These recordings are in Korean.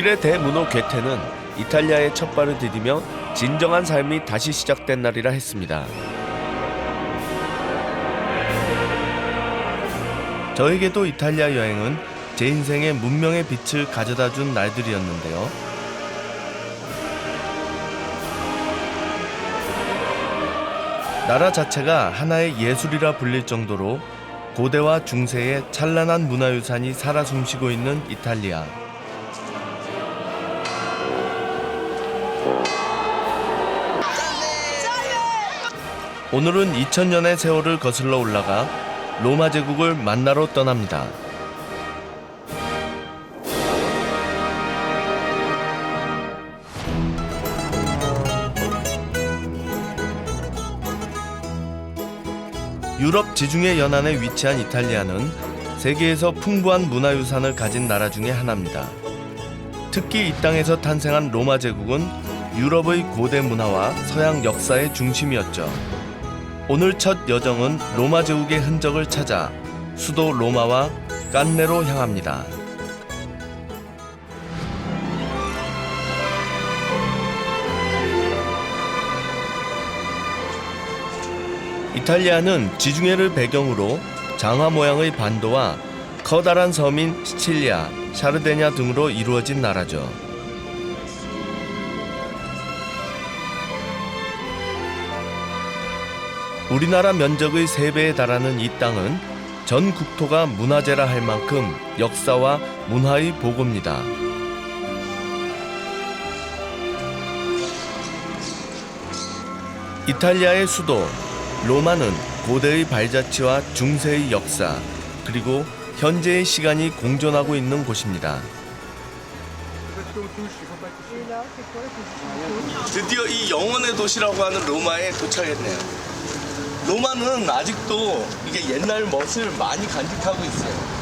독일의 대문호 괴테는 이탈리아에 첫 발을 디디며 진정한 삶이 다시 시작된 날이라 했습니다. 저에게도 이탈리아 여행은 제 인생의 문명의 빛을 가져다 준 날들이었는데요. 나라 자체가 하나의 예술이라 불릴 정도로 고대와 중세의 찬란한 문화유산이 살아 숨쉬고 있는 이탈리아. 오늘은 2000년의 세월을 거슬러 올라가 로마 제국을 만나러 떠납니다. 유럽 지중해 연안에 위치한 이탈리아는 세계에서 풍부한 문화유산을 가진 나라 중에 하나입니다. 특히 이 땅에서 탄생한 로마 제국은 유럽의 고대 문화와 서양 역사의 중심이었죠. 오늘 첫 여정은 로마 제국의 흔적을 찾아 수도 로마와 깐네로 향합니다. 이탈리아는 지중해를 배경으로 장화 모양의 반도와 커다란 섬인 시칠리아, 샤르데냐 등으로 이루어진 나라죠. 우리나라 면적의 3배에 달하는 이 땅은 전 국토가 문화재라 할 만큼 역사와 문화의 보고입니다. 이탈리아의 수도 로마는 고대의 발자취와 중세의 역사 그리고 현재의 시간이 공존하고 있는 곳입니다. 드디어 이 영원의 도시라고 하는 로마에 도착했네요. 로마는 아직도 이게 옛날 멋을 많이 간직하고 있어요.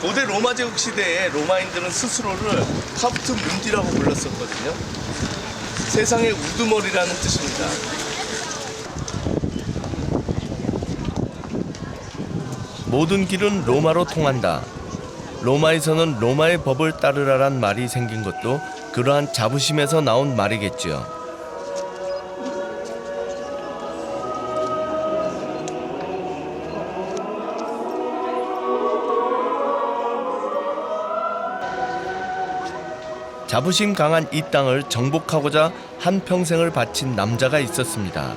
고대 로마 제국 시대에 로마인들은 스스로를 카프트 문디라고 불렀었거든요. 세상의 우두머리라는 뜻입니다. 모든 길은 로마로 통한다. 로마에서는 로마의 법을 따르라란 말이 생긴 것도 그러한 자부심에서 나온 말이겠지요. 자부심 강한 이 땅을 정복하고자 한 평생을 바친 남자가 있었습니다.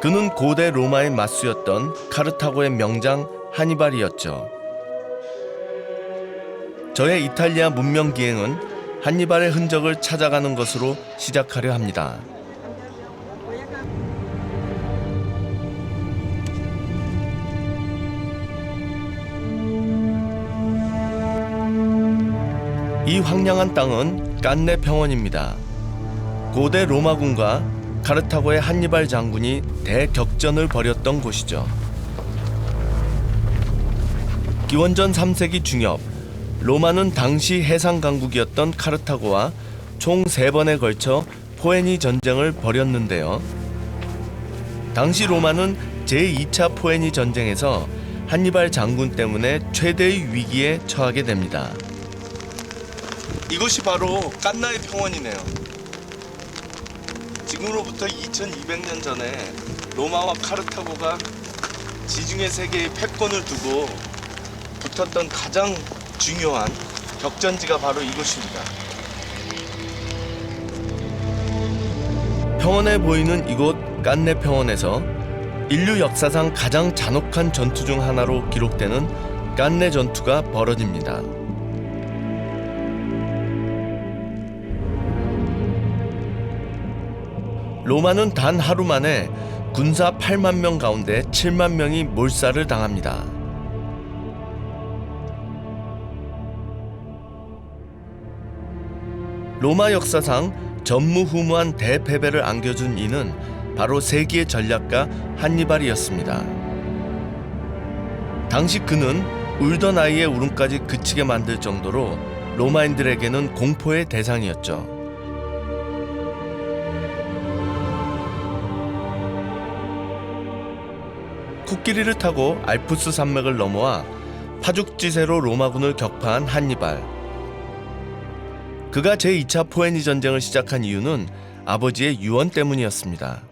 그는 고대 로마의 맞수였던 카르타고의 명장 하니발이었죠. 저의 이탈리아 문명 기행은 한니발의 흔적을 찾아가는 것으로 시작하려 합니다. 이 황량한 땅은 깐네 평원입니다. 고대 로마군과 카르타고의 한니발 장군이 대격전을 벌였던 곳이죠. 기원전 3세기 중엽, 로마는 당시 해상 강국이었던 카르타고와 총 세 번에 걸쳐 포에니 전쟁을 벌였는데요. 당시 로마는 제2차 포에니 전쟁에서 한니발 장군 때문에 최대의 위기에 처하게 됩니다. 이곳이 바로 깐나의 평원이네요. 지금으로부터 2200년 전에 로마와 카르타고가 지중해 세계의 패권을 두고 붙었던 가장 중요한 격전지가 바로 이곳입니다. 평원에 보이는 이곳 깐네 평원에서 인류 역사상 가장 잔혹한 전투 중 하나로 기록되는 깐네 전투가 벌어집니다. 로마는 단 하루 만에 군사 8만 명 가운데 7만 명이 몰살을 당합니다. 로마 역사상 전무후무한 대패배를 안겨준 이는 바로 세기의 전략가 한니발이었습니다. 당시 그는 울던 아이의 울음까지 그치게 만들 정도로 로마인들에게는 공포의 대상이었죠. 코끼리를 타고 알프스 산맥을 넘어와 파죽지세로 로마군을 격파한 한니발. 그가 제2차 포에니 전쟁을 시작한 이유는 아버지의 유언 때문이었습니다.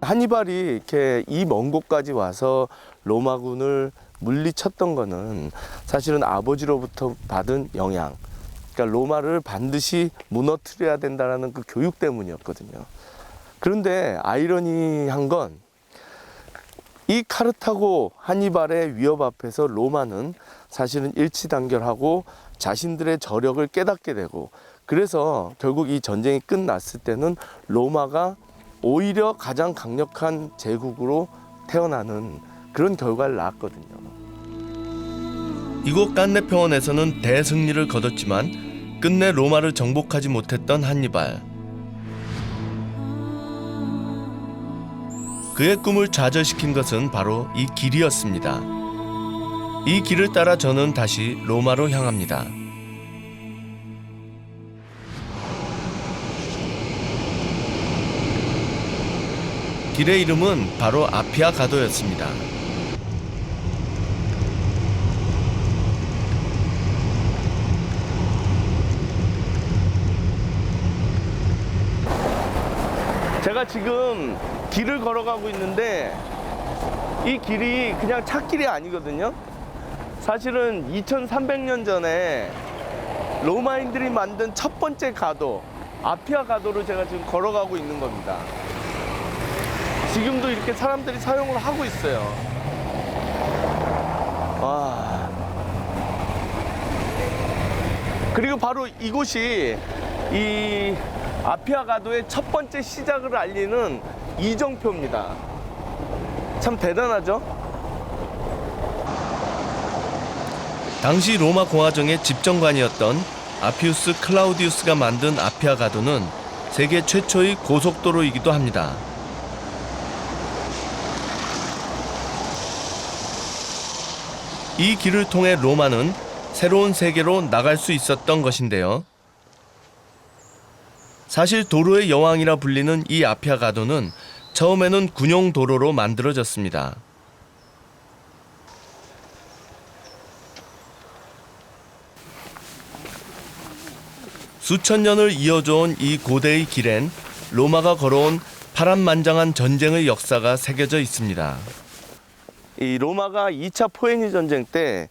한니발이 이렇게 이 먼 곳까지 와서 로마군을 물리쳤던 거는 사실은 아버지로부터 받은 영향. 그러니까 로마를 반드시 무너뜨려야 된다라는 그 교육 때문이었거든요. 그런데 아이러니한 건 이 카르타고 한니발의 위협 앞에서 로마는 사실은 일치단결하고 자신들의 저력을 깨닫게 되고 그래서 결국 이 전쟁이 끝났을 때는 로마가 오히려 가장 강력한 제국으로 태어나는 그런 결과를 낳았거든요. 이곳 깐네 평원에서는 대승리를 거뒀지만 끝내 로마를 정복하지 못했던 한니발. 그의 꿈을 좌절시킨 것은 바로 이 길이었습니다. 이 길을 따라 저는 다시 로마로 향합니다. 길의 이름은 바로 아피아 가도였습니다. 제가 지금 길을 걸어가고 있는데 이 길이 그냥 찾길이 아니거든요. 사실은 2300년 전에 로마인들이 만든 첫 번째 가도 아피아 가도를 제가 지금 걸어가고 있는 겁니다. 지금도 이렇게 사람들이 사용을 하고 있어요. 와. 그리고 바로 이곳이 이 아피아 가도의 첫 번째 시작을 알리는 이정표입니다. 참 대단하죠? 당시 로마 공화정의 집정관이었던 아피우스 클라우디우스가 만든 아피아 가도는 세계 최초의 고속도로이기도 합니다. 이 길을 통해 로마는 새로운 세계로 나갈 수 있었던 것인데요. 사실 도로의 여왕이라 불리는 이 아피아 가도는 처음에는 군용 도로로 만들어졌습니다. 수천 년을 이어져온 이 고대의 길엔 로마가 걸어온 파란만장한 전쟁의 역사가 새겨져 있습니다. 이 로마가 2차 포에니 전쟁 때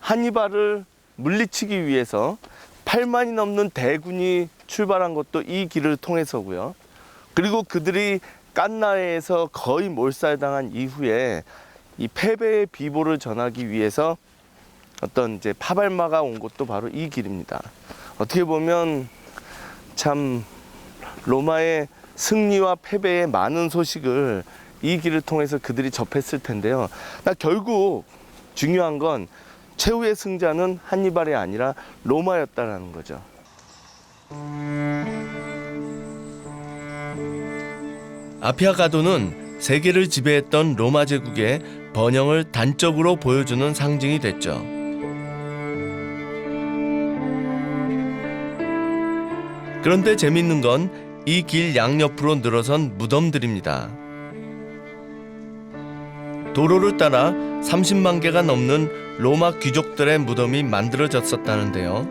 한니발을 물리치기 위해서 8만이 넘는 대군이 출발한 것도 이 길을 통해서고요. 그리고 그들이 깐나에에서 거의 몰살당한 이후에 이 패배의 비보를 전하기 위해서 어떤 이제 파발마가 온 곳도 바로 이 길입니다. 어떻게 보면 참 로마의 승리와 패배의 많은 소식을 이 길을 통해서 그들이 접했을 텐데요. 나 결국 중요한 건 최후의 승자는 한니발이 아니라 로마였다라는 거죠. 아피아 가도는 세계를 지배했던 로마 제국의 번영을 단적으로 보여주는 상징이 됐죠. 그런데 재밌는 건 이 길 양옆으로 늘어선 무덤들입니다. 도로를 따라 30만 개가 넘는 로마 귀족들의 무덤이 만들어졌었다는데요.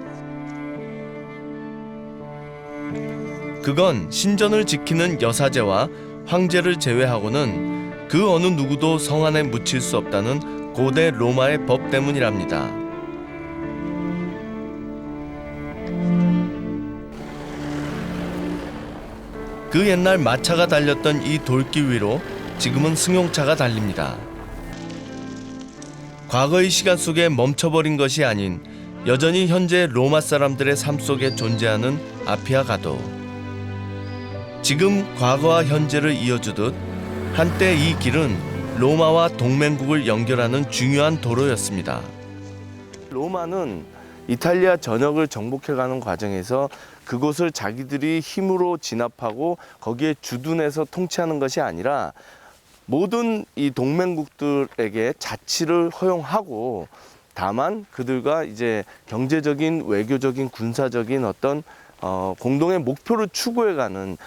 그건 신전을 지키는 여사제와 황제를 제외하고는 그 어느 누구도 성 안에 묻힐 수 없다는 고대 로마의 법 때문이랍니다. 그 옛날 마차가 달렸던 이 돌길 위로 지금은 승용차가 달립니다. 과거의 시간 속에 멈춰버린 것이 아닌 여전히 현재 로마 사람들의 삶 속에 존재하는 아피아 가도. 지금 과거와 현재를 이어주듯 한때 이 길은 로마와 동맹국을 연결하는 중요한 도로였습니다. 로마는 이탈리아 전역을 정복해가는 과정에서 그곳을 자기들이 힘으로 진압하고 거기에 주둔해서 통치하는 것이 아니라 모든 이 동맹국들에게 자치를 허용하고 다만 그들과 이제 경제적인 외교적인 군사적인 어떤 어, 공동의 목표를 추구해가는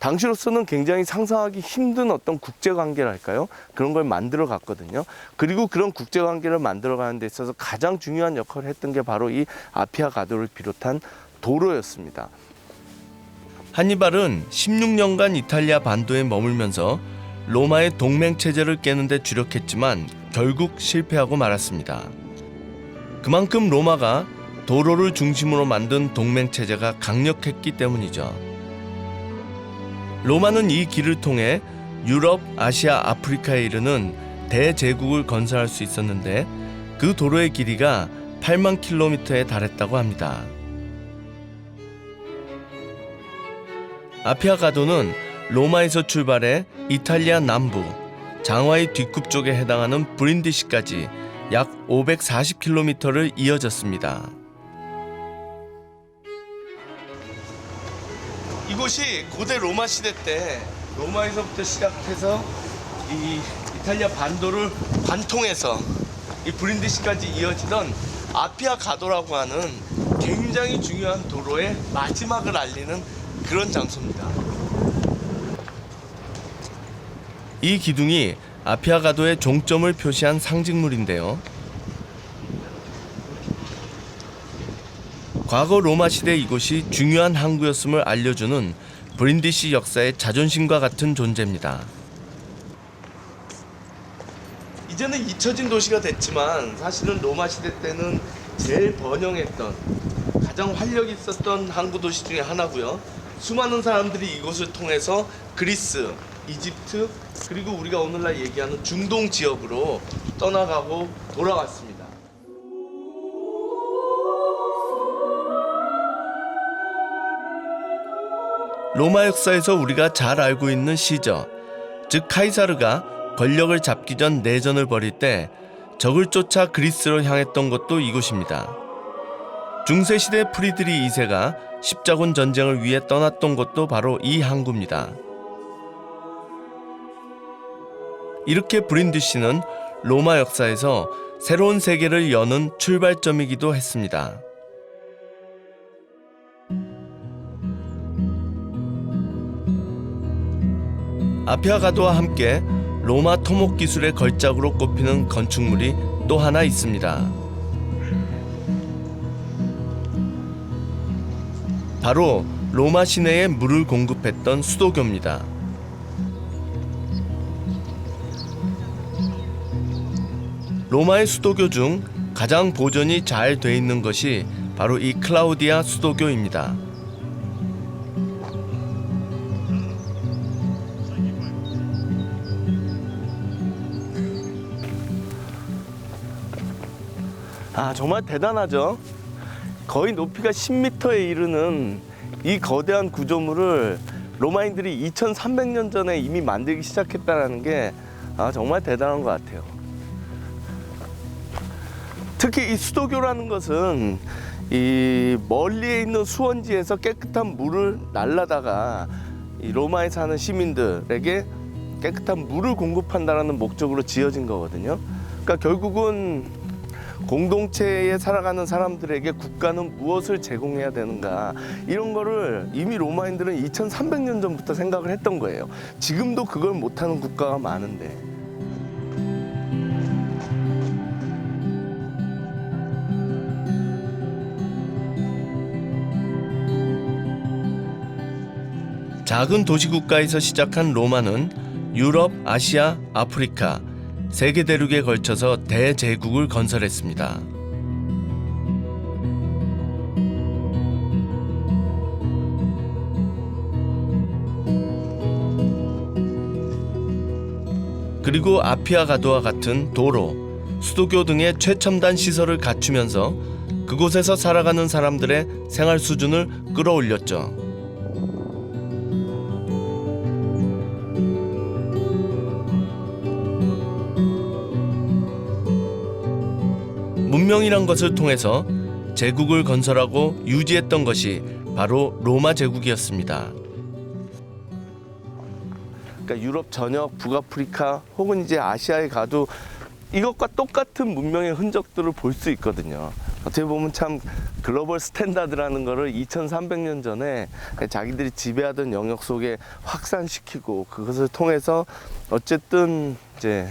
당시로서는 굉장히 상상하기 힘든 어떤 국제 관계랄까요? 그런 걸 만들어 갔거든요. 그리고 그런 국제 관계를 만들어 가는 데 있어서 가장 중요한 역할을 했던 게 바로 이 아피아 가도를 비롯한 도로였습니다. 한니발은 16년간 이탈리아 반도에 머물면서 로마의 동맹 체제를 깨는 데 주력했지만 결국 실패하고 말았습니다. 그만큼 로마가 도로를 중심으로 만든 동맹 체제가 강력했기 때문이죠. 로마는 이 길을 통해 유럽, 아시아, 아프리카에 이르는 대제국을 건설할 수 있었는데 그 도로의 길이가 8만 킬로미터에 달했다고 합니다. 아피아 가도는 로마에서 출발해 이탈리아 남부 장화의 뒷굽 쪽에 해당하는 브린디시까지 약 540km를 이어졌습니다. 이곳이 고대 로마 시대 때 로마에서부터 시작해서 이 이탈리아 반도를 관통해서 이 브린디시까지 이어지던 아피아 가도라고 하는 굉장히 중요한 도로의 마지막을 알리는 그런 장소입니다. 이 기둥이 아피아 가도의 종점을 표시한 상징물인데요. 과거 로마 시대 이곳이 중요한 항구였음을 알려주는 브린디시 역사의 자존심과 같은 존재입니다. 이제는 잊혀진 도시가 됐지만 사실은 로마 시대 때는 제일 번영했던 가장 활력 있었던 항구 도시 중에 하나고요. 수많은 사람들이 이곳을 통해서 그리스, 이집트 그리고 우리가 오늘날 얘기하는 중동 지역으로 떠나가고 돌아왔습니다. 로마 역사에서 우리가 잘 알고 있는 시저, 즉 카이사르가 권력을 잡기 전 내전을 벌일 때 적을 쫓아 그리스로 향했던 곳도 이곳입니다. 중세 시대 프리드리 2세가 십자군 전쟁을 위해 떠났던 곳도 바로 이 항구입니다. 이렇게 브린디시는 로마 역사에서 새로운 세계를 여는 출발점이기도 했습니다. 아피아 가도와 함께 로마 토목 기술의 걸작으로 꼽히는 건축물이 또 하나 있습니다. 바로 로마 시내에 물을 공급했던 수도교입니다. 로마의 수도교 중 가장 보존이 잘 돼 있는 것이 바로 이 클라우디아 수도교입니다. 아 정말 대단하죠. 거의 높이가 10m에 이르는 이 거대한 구조물을 로마인들이 2,300년 전에 이미 만들기 시작했다는 게 아, 정말 대단한 것 같아요. 특히 이 수도교라는 것은 이 멀리에 있는 수원지에서 깨끗한 물을 날라다가 이 로마에 사는 시민들에게 깨끗한 물을 공급한다라는 목적으로 지어진 거거든요. 그러니까 결국은 공동체에 살아가는 사람들에게 국가는 무엇을 제공해야 되는가 이런 거를 이미 로마인들은 2300년 전부터 생각을 했던 거예요. 지금도 그걸 못하는 국가가 많은데. 작은 도시 국가에서 시작한 로마는 유럽, 아시아, 아프리카 세계 대륙에 걸쳐서 대제국을 건설했습니다. 그리고 아피아 가도와 같은 도로, 수도교 등의 최첨단 시설을 갖추면서 그곳에서 살아가는 사람들의 생활 수준을 끌어올렸죠. 문명이란 것을 통해서 제국을 건설하고 유지했던 것이 바로 로마 제국이었습니다. 그러니까 유럽 전역, 북아프리카 혹은 이제 아시아에 가도 이것과 똑같은 문명의 흔적들을 볼 수 있거든요. 어떻게 보면 참 글로벌 스탠다드라는 거를 2300년 전에 자기들이 지배하던 영역 속에 확산시키고 그것을 통해서 어쨌든 이제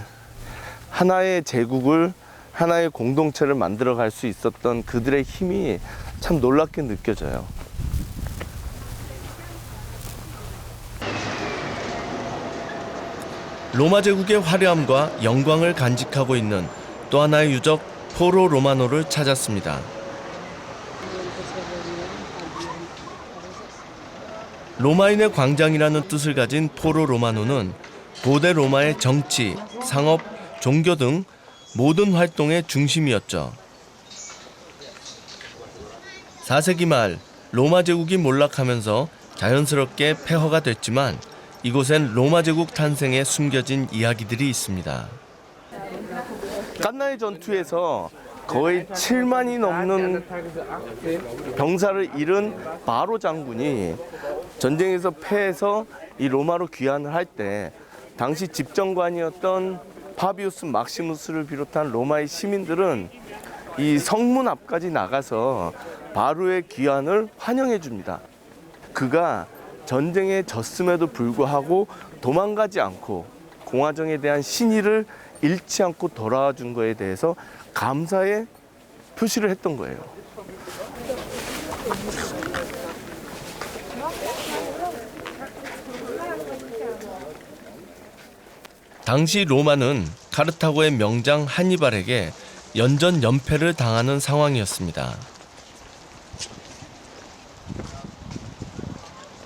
하나의 제국을 하나의 공동체를 만들어 갈 수 있었던 그들의 힘이 참 놀랍게 느껴져요. 로마 제국의 화려함과 영광을 간직하고 있는 또 하나의 유적 포로 로마노를 찾았습니다. 로마인의 광장이라는 뜻을 가진 포로 로마노는 고대 로마의 정치, 상업, 종교 등 모든 활동의 중심이었죠. 4세기 말 로마 제국이 몰락하면서 자연스럽게 폐허가 됐지만 이곳엔 로마 제국 탄생에 숨겨진 이야기들이 있습니다. 깐나의 전투에서 거의 7만이 넘는 병사를 잃은 바로 장군이 전쟁에서 패해서 이 로마로 귀환을 할 때 당시 집정관이었던 파비우스 막시무스를 비롯한 로마의 시민들은 이 성문 앞까지 나가서 바로의 귀환을 환영해 줍니다. 그가 전쟁에 졌음에도 불구하고 도망가지 않고 공화정에 대한 신의를 잃지 않고 돌아와 준 거에 대해서 감사의 표시를 했던 거예요. 당시 로마는 카르타고의 명장 한니발에게 연전 연패를 당하는 상황이었습니다.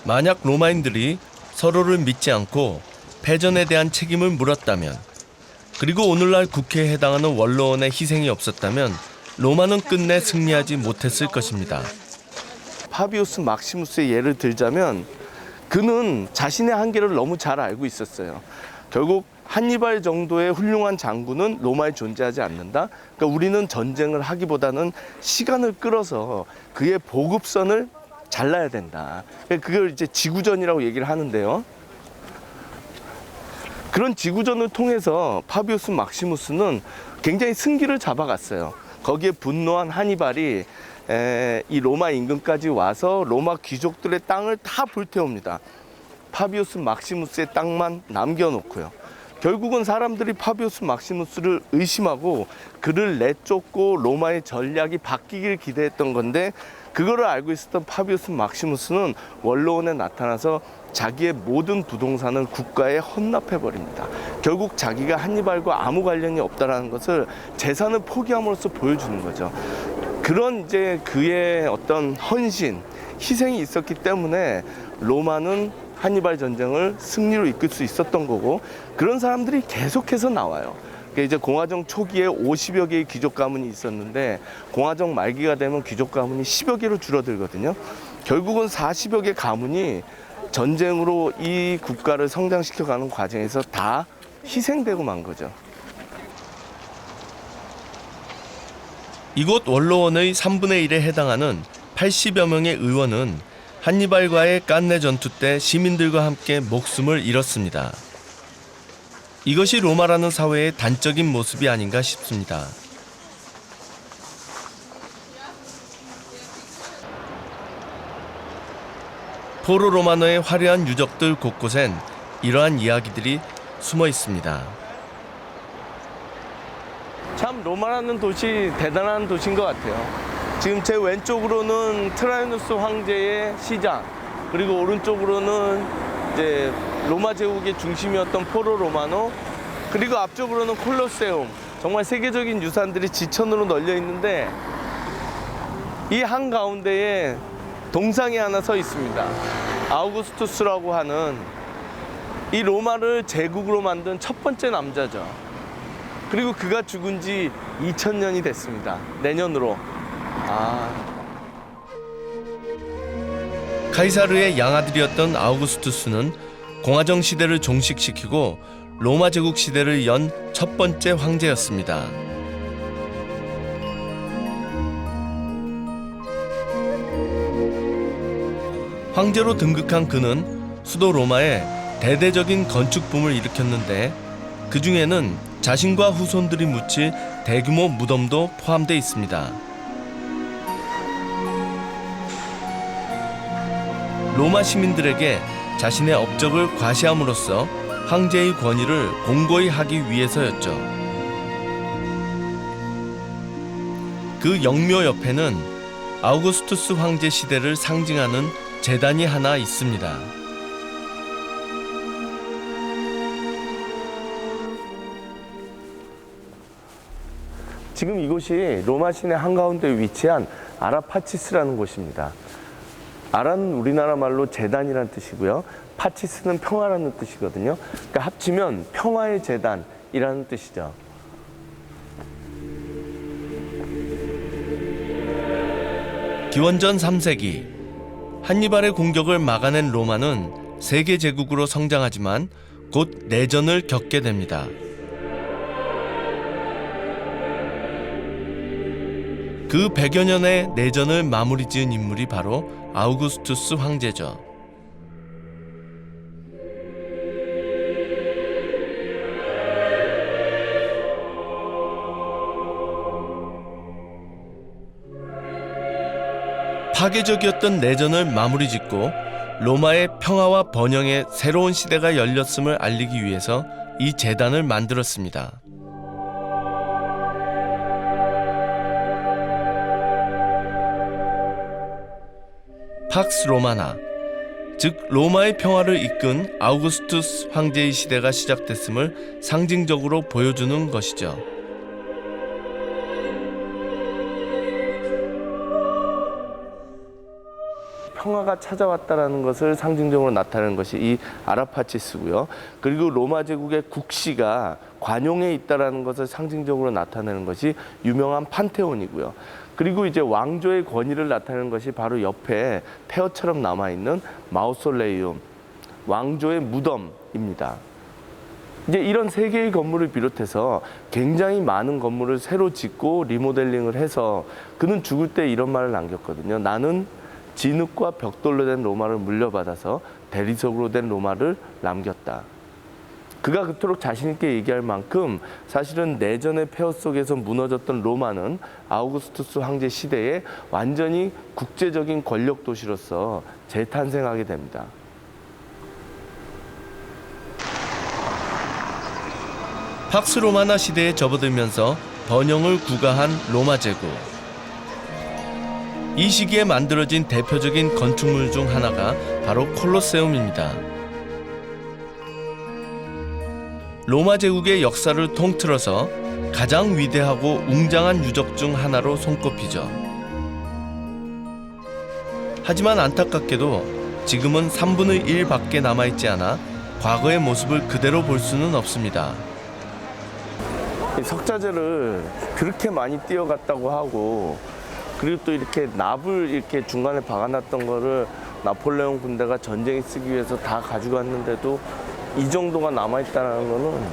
만약 로마인들이 서로를 믿지 않고 패전에 대한 책임을 물었다면 그리고 오늘날 국회에 해당하는 원로원의 희생이 없었다면 로마는 끝내 승리하지 못했을 것입니다. 파비우스 막시무스의 예를 들자면 그는 자신의 한계를 너무 잘 알고 있었어요. 결국 한니발 정도의 훌륭한 장군은 로마에 존재하지 않는다. 그러니까 우리는 전쟁을 하기보다는 시간을 끌어서 그의 보급선을 잘라야 된다. 그걸 이제 지구전이라고 얘기를 하는데요. 그런 지구전을 통해서 파비우스 막시무스는 굉장히 승기를 잡아갔어요. 거기에 분노한 하니발이 에, 이 로마 임금까지 와서 로마 귀족들의 땅을 다 불태웁니다. 파비우스 막시무스의 땅만 남겨놓고요. 결국은 사람들이 파비우스 막시무스를 의심하고 그를 내쫓고 로마의 전략이 바뀌길 기대했던 건데 그거를 알고 있었던 파비우스 막시무스는 원로원에 나타나서 자기의 모든 부동산을 국가에 헌납해 버립니다. 결국 자기가 한니발과 아무 관련이 없다라는 것을 재산을 포기함으로써 보여주는 거죠. 그런 이제 그의 어떤 헌신, 희생이 있었기 때문에 로마는 한니발 전쟁을 승리로 이끌 수 있었던 거고 그런 사람들이 계속해서 나와요. 그러니까 이제 공화정 초기에 50여 개의 귀족 가문이 있었는데 공화정 말기가 되면 귀족 가문이 10여 개로 줄어들거든요. 결국은 40여 개 가문이 전쟁으로 이 국가를 성장시켜가는 과정에서 다 희생되고 만 거죠. 이곳 원로원의 3분의 1에 해당하는 80여 명의 의원은 한니발과의 깐네 전투 때 시민들과 함께 목숨을 잃었습니다. 이것이 로마라는 사회의 단적인 모습이 아닌가 싶습니다. 포로 로마노의 화려한 유적들 곳곳엔 이러한 이야기들이 숨어 있습니다. 참 로마라는 도시 대단한 도시인 것 같아요. 지금 제 왼쪽으로는 트라이누스 황제의 시장, 그리고 오른쪽으로는 이제 로마 제국의 중심이었던 포로 로마노, 그리고 앞쪽으로는 콜로세움. 정말 세계적인 유산들이 지천으로 널려 있는데 이 한 가운데에 동상이 하나 서 있습니다. 아우구스투스라고 하는 이 로마를 제국으로 만든 첫 번째 남자죠. 그리고 그가 죽은 지 2000년이 됐습니다. 내년으로. 아, 카이사르의 양아들이었던 아우구스투스는 공화정 시대를 종식시키고 로마 제국 시대를 연 첫 번째 황제였습니다. 황제로 등극한 그는 수도 로마에 대대적인 건축 붐을 일으켰는데 그 중에는 자신과 후손들이 묻힐 대규모 무덤도 포함되어 있습니다. 로마 시민들에게 자신의 업적을 과시함으로써 황제의 권위를 공고히 하기 위해서였죠. 그 영묘 옆에는 아우구스투스 황제 시대를 상징하는 재단이 하나 있습니다. 지금 이곳이 로마 시내 한가운데 위치한 아라파치스라는 곳입니다. 아라는 우리나라 말로 재단이라는 뜻이고요. 파치스는 평화라는 뜻이거든요. 그러니까 합치면 평화의 재단이라는 뜻이죠. 기원전 3세기 한니발의 공격을 막아낸 로마는 세계 제국으로 성장하지만 곧 내전을 겪게 됩니다. 그 100여 년의 내전을 마무리 지은 인물이 바로 아우구스투스 황제죠. 파괴적이었던 내전을 마무리 짓고 로마의 평화와 번영의 새로운 시대가 열렸음을 알리기 위해서 이 재단을 만들었습니다. 팍스 로마나 즉 로마의 평화를 이끈 아우구스투스 황제의 시대가 시작됐음을 상징적으로 보여주는 것이죠. 평화가 찾아왔다라는 것을 상징적으로 나타내는 것이 이 아라파치스고요. 그리고 로마 제국의 국시가 관용에 있다라는 것을 상징적으로 나타내는 것이 유명한 판테온이고요. 그리고 이제 왕조의 권위를 나타내는 것이 바로 옆에 폐허처럼 남아 있는 마우솔레이움, 왕조의 무덤입니다. 이제 이런 세 개의 건물을 비롯해서 굉장히 많은 건물을 새로 짓고 리모델링을 해서 그는 죽을 때 이런 말을 남겼거든요. 나는 진흙과 벽돌로 된 로마를 물려받아서 대리석으로 된 로마를 남겼다. 그가 그토록 자신있게 얘기할 만큼 사실은 내전의 폐허 속에서 무너졌던 로마는 아우구스투스 황제 시대에 완전히 국제적인 권력 도시로서 재탄생하게 됩니다. 팍스 로마나 시대에 접어들면서 번영을 구가한 로마 제국. 이 시기에 만들어진 대표적인 건축물 중 하나가 바로 콜로세움입니다. 로마 제국의 역사를 통틀어서 가장 위대하고 웅장한 유적 중 하나로 손꼽히죠. 하지만 안타깝게도 지금은 3분의 1밖에 남아있지 않아 과거의 모습을 그대로 볼 수는 없습니다. 이 석자재를 그렇게 많이 띄어갔다고 하고 그리고 또 이렇게 납을 이렇게 중간에 박아놨던 거를 나폴레옹 군대가 전쟁에 쓰기 위해서 다 가져갔는데도 이 정도가 남아있다는 거는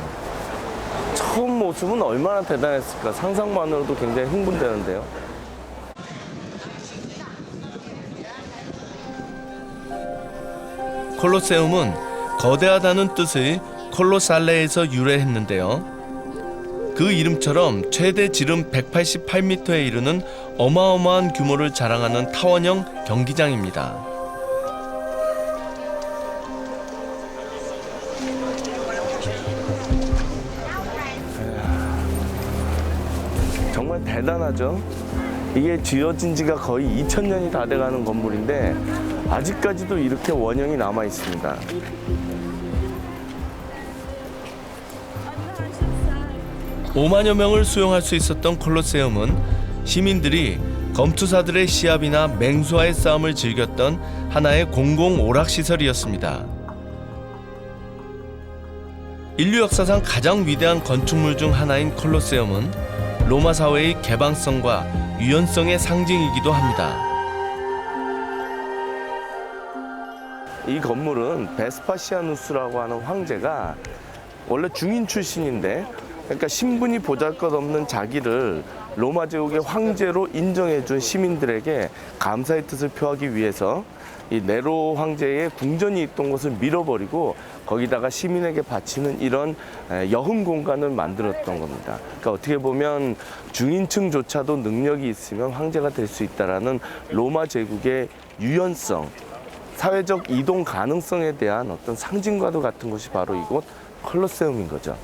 처음 모습은 얼마나 대단했을까 상상만으로도 굉장히 흥분되는데요. 콜로세움은 거대하다는 뜻의 콜로살레에서 유래했는데요. 그 이름처럼 최대 지름 188m에 이르는 어마어마한 규모를 자랑하는 타원형 경기장입니다. 정말 대단하죠. 이게 지어진 지가 거의 2000년이 다 돼가는 건물인데 아직까지도 이렇게 원형이 남아 있습니다. 오만여 명을 수용할 수 있었던 콜로세움은 시민들이 검투사들의 시합이나 맹수와의 싸움을 즐겼던 하나의 공공 오락 시설이었습니다. 인류 역사상 가장 위대한 건축물 중 하나인 콜로세움은 로마 사회의 개방성과 유연성의 상징이기도 합니다. 이 건물은 베스파시아누스라고 하는 황제가 원래 중인 출신인데 그러니까 신분이 보잘것없는 자기를 로마 제국의 황제로 인정해준 시민들에게 감사의 뜻을 표하기 위해서 이 네로 황제의 궁전이 있던 곳을 밀어버리고 거기다가 시민에게 바치는 이런 에, 여흥 공간을 만들었던 겁니다. 그러니까 어떻게 보면 중인층조차도 능력이 있으면 황제가 될 수 있다라는 로마 제국의 유연성, 사회적 이동 가능성에 대한 어떤 상징과도 같은 곳이 바로 이곳 컬로세움인 거죠.